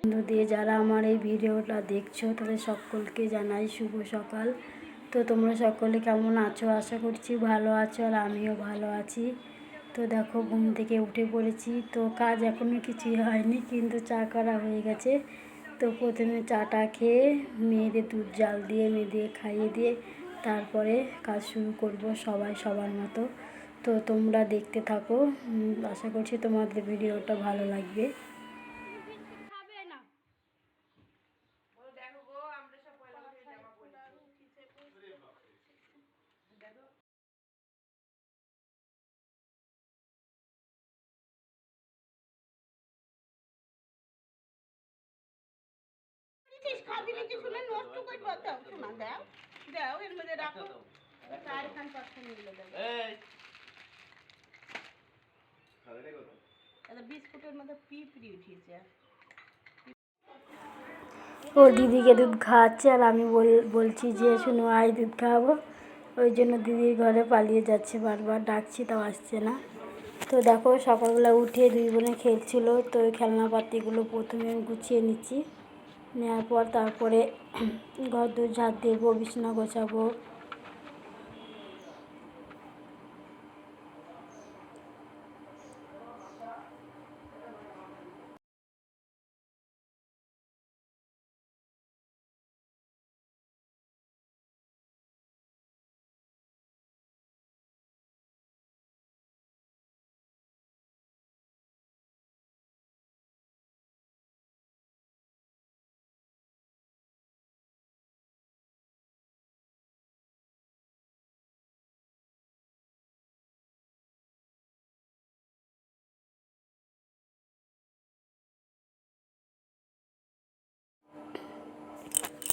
বন্ধু দিয়ে যারা আমার এই ভিডিওটা দেখছ, তাদের সকলকে জানাই শুভ সকাল। তো তোমরা সকলে কেমন আছো? আশা করছি ভালো আছো আর আমিও ভালো আছি। তো দেখো, ঘুম থেকে উঠে পড়েছি। তো কাজ এখনও কিছুই হয়নি, কিন্তু চা করা হয়ে গেছে। তো প্রথমে চাটা খেয়ে মেয়েদের দুধ জাল দিয়ে, মেয়েদের খাইয়ে দিয়ে তারপরে কাজ শুরু করব সবাই সবার মতো। তো তোমরা দেখতে থাকো। আশা করছি তোমাদের ভিডিওটা ভালো লাগবে। নাকি শুনে নষ্ট দাও শোনা দাও দাও এর মধ্যে রাখো। চার খান পাঁচটা নিয়ে দাও এটা বিস্কুটের মধ্যে পিঁপড়ি উঠিয়েছে। ও দিদিকে দুধ খাওয়াচ্ছে আর আমি বল বলছি যে শুনো আয় দুধ খাওয়াবো। ওই জন্য দিদির ঘরে পালিয়ে যাচ্ছে বারবার ডাকছি তাও আসছে না। তো দেখো সকালবেলা উঠে দুই বোনে খেলছিল তো ওই খেলনাপাতিগুলো প্রথমে আমি গুছিয়ে নিচ্ছি। নেওয়ার পর তারপরে ঘর দোর ঝাঁট দেবো বিছানা গোছাবো।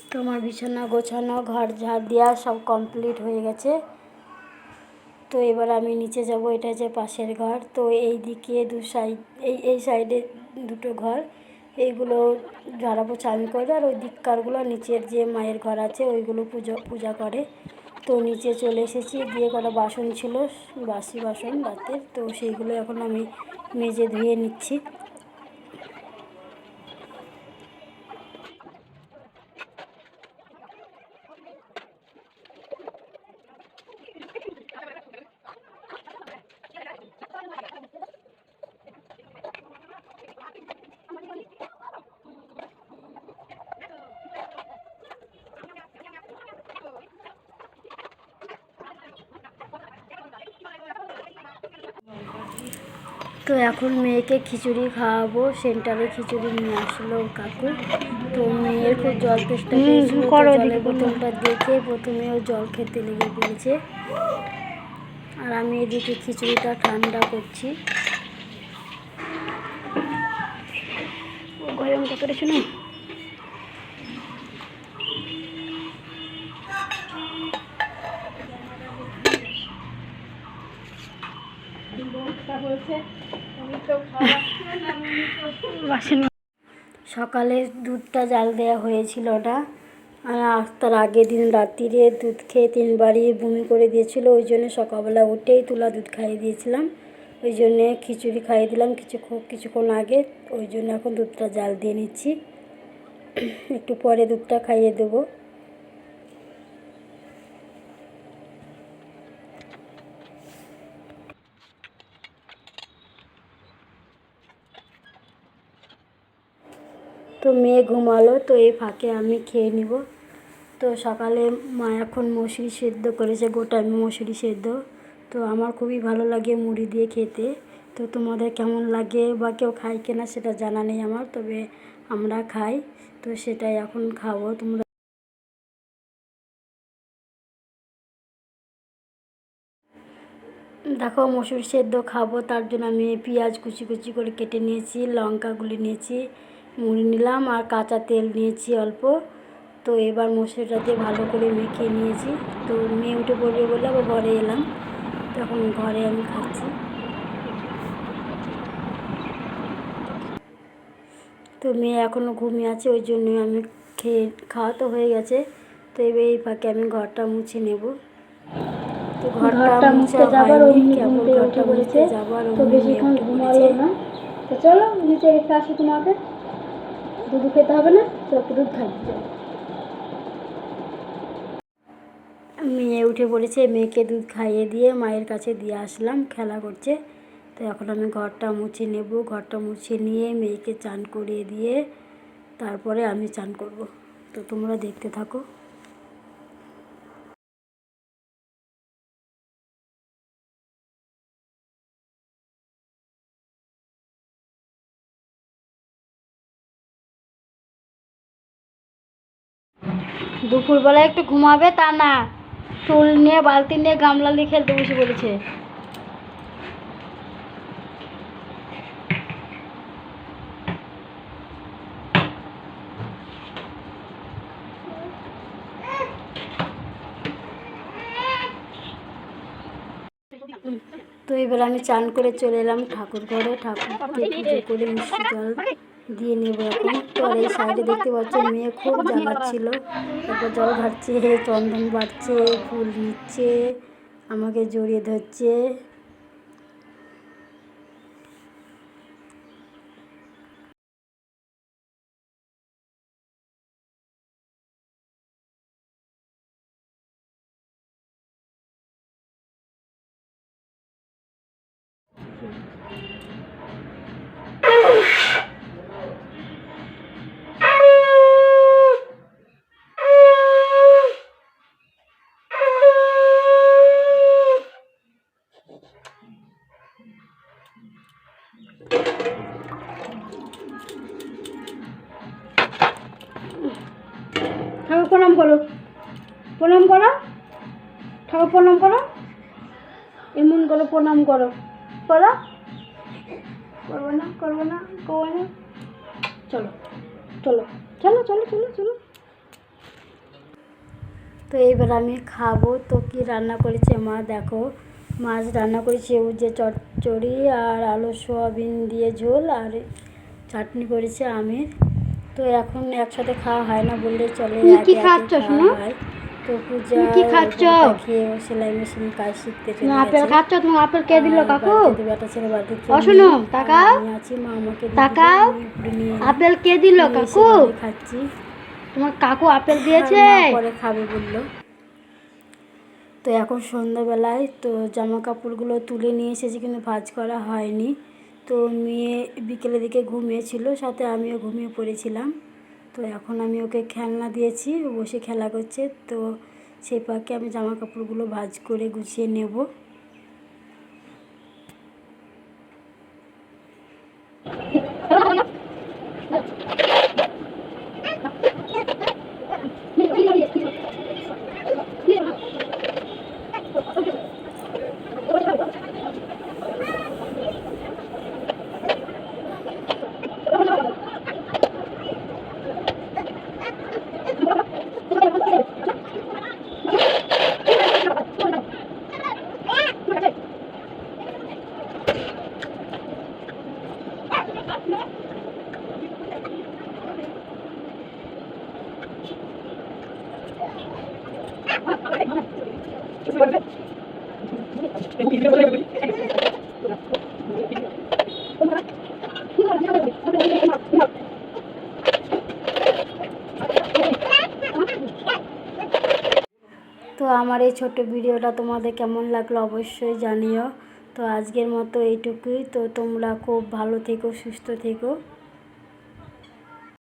তো আমার বিছানা গোছানো, ঘর ঝাড় দেওয়া সব কমপ্লিট হয়ে গেছে। তো এবার আমি নিচে যাব, এটা যে পাশের ঘর। তো এই দিকে দু সাইড এই এই সাইডে দুটো ঘর। এইগুলো ঝাড়া পোছা আমি করে আর ওই দিককারগুলো, নিচের যে মায়ের ঘর আছে, ওইগুলো পুজো, পূজা করে। তো নিচে চলে এসেছি দিয়ে কটা বাসন ছিল, বাসি বাসন রাতের তো সেইগুলো এখন আমি মেজে ধুয়ে নিচ্ছি। তো এখন মেয়েকে খিচুড়ি খাওয়াবো। সেন্টারে খিচুড়ি নিয়ে আসলো কাকু। তো মেয়ের খুব জল জলের বোতলটা দেখে প্রথমে ও জল খেতে লেগে পড়েছে। আর আমি এদিকে খিচুড়িটা ঠান্ডা করছি। গরম করে শুনে সকালে দুধটা জাল দেওয়া হয়েছিল না তার আগের দিন রাত্রিরে দুধ খেয়ে তিনবারই বমি করে দিয়েছিল, ওই জন্য সকালবেলা উঠেই তুলা দুধ খাইয়ে দিয়েছিলাম। ওই জন্যে খিচুড়ি খাইয়ে দিলাম কিছুক্ষণ কিছুক্ষণ আগে, ওই জন্য এখন দুধটা জাল দিয়ে নিচ্ছি। একটু পরে দুধটা খাইয়ে দেবো। তো মেয়ে ঘুমালো, তো এই ফাঁকে আমি খেয়ে নিব। তো সকালে মা এখন মসুরি সেদ্ধ করেছে, গোটা মসুরি সেদ্ধ। তো আমার খুবই ভালো লাগে মুড়ি দিয়ে খেতে। তো তোমাদের কেমন লাগে বা কেউ খায় কিনা সেটা জানা নেই আমার, তবে আমরা খাই। তো সেটাই এখন খাব, তোমরা দেখো মসুর সেদ্ধ খাব, তার জন্য আমি পেঁয়াজ কুচি কুচি করে কেটে নিয়েছি, লঙ্কাগুলি নিয়েছি। মুড়ি নিলাম আর কাঁচা তেল নিয়েছি অল্প। তো এবার মসুরটা দিয়ে ভালো করে মেখে নিয়েছি। তো মেয়ে উঠে পড়বে বলে আবার ঘরে এলাম। তখন ঘরে আমি খাচ্ছি। তো মেয়ে এখনও ঘুমিয়ে আছে ওই জন্য আমি খেয়ে খাওয়া তো হয়ে গেছে। তো এবার এই ফাঁকে আমি ঘরটা মুছে নেব। তো ঘরটা মুছে যাবার কেবল ঘরটা মুছে যাবার তো বেশিক্ষণ ঘুমালো না। তো চলো নিচে রেখে আসি তোমাকে দুধ খেতে হবে না চল দুধ খাইতে মেয়ে উঠে পড়েছে, মেয়েকে দুধ খাইয়ে দিয়ে মায়ের কাছে দিয়ে আসলাম, খেলা করছে। তো এখন আমি ঘরটা মুছে নেব। ঘরটা মুছে নিয়ে মেয়েকে চান করিয়ে দিয়ে তারপরে আমি চান করব। তো তোমরা দেখতে থাকো। দুপুরবেলা একটু ঘুমাবে, তা না। চুল নিয়ে, বালতি নিয়ে গামলা নিয়ে খেলতে বসে পড়েছে। তো এবার আমি চান করে চলে এলাম ঠাকুর ঘরে। ঠাকুরকে পুজো করে মিষ্টি জল দিয়ে নেব এখন। তো আর এই সাইডে দেখতে পাচ্ছ, মেয়ে খুব জ্বালাচ্ছিল। তারপর জল ঘাটছে, চন্দন বাড়ছে, ফুল নিচ্ছে আমাকে জড়িয়ে ধরছে। ঠাকুর প্রণাম করো। প্রণাম করো। ঠাকুর প্রণাম করো। এমন করো, প্রণাম করো। করো। করব না করব না করব না। চলো চলো চলো চলো চলো চলো। তো এইবার আমি খাব। তো কি রান্না করেছে মা? দেখো, মাছ রান্না করেছে উজে চচ্চড়ি আর আলু, সোয়াবিন দিয়ে ঝোল আর চাটনি করেছে আমের। তো এখন একসাথে খাওয়া হয় না বললে চলে কি খাচ্ছ? হয়। তো পূজা কি খাচ্ছ? খেয়ে সেলাই মেশিন কাজ শিখতে চলে আপেল খাচ্ছ তুমি আপেল কে দিল কাকু বেটা ছেলে বাড়িতে শোনো। আর তাকাও। আছি মা আমাকে তাকাও। আপেল কে দিল কাকু খাচ্ছি তোমার কাকু আপেল দিয়েছে পরে খাবে বলল তো এখন সন্ধ্যাবেলায় তো জামা কাপড়গুলো তুলে নিয়ে এসেছি কিন্তু ভাঁজ করা হয়নি তো মেয়ে বিকেলের দিকে ঘুমিয়েছিল, সাথে আমিও ঘুমিয়ে পড়েছিলাম। তো এখন আমি ওকে খেলনা দিয়েছি বসে খেলা করছে। তো সেই পাখি আমি জামা কাপড়গুলো ভাজ করে গুছিয়ে নেব। তো আমার এই ছোট্ট ভিডিওটা তোমাদের কেমন লাগল অবশ্যই জানিও। তো আজকের মতো এইটুকুই। তো তোমরা খুব ভালো থেকো সুস্থ থেকো।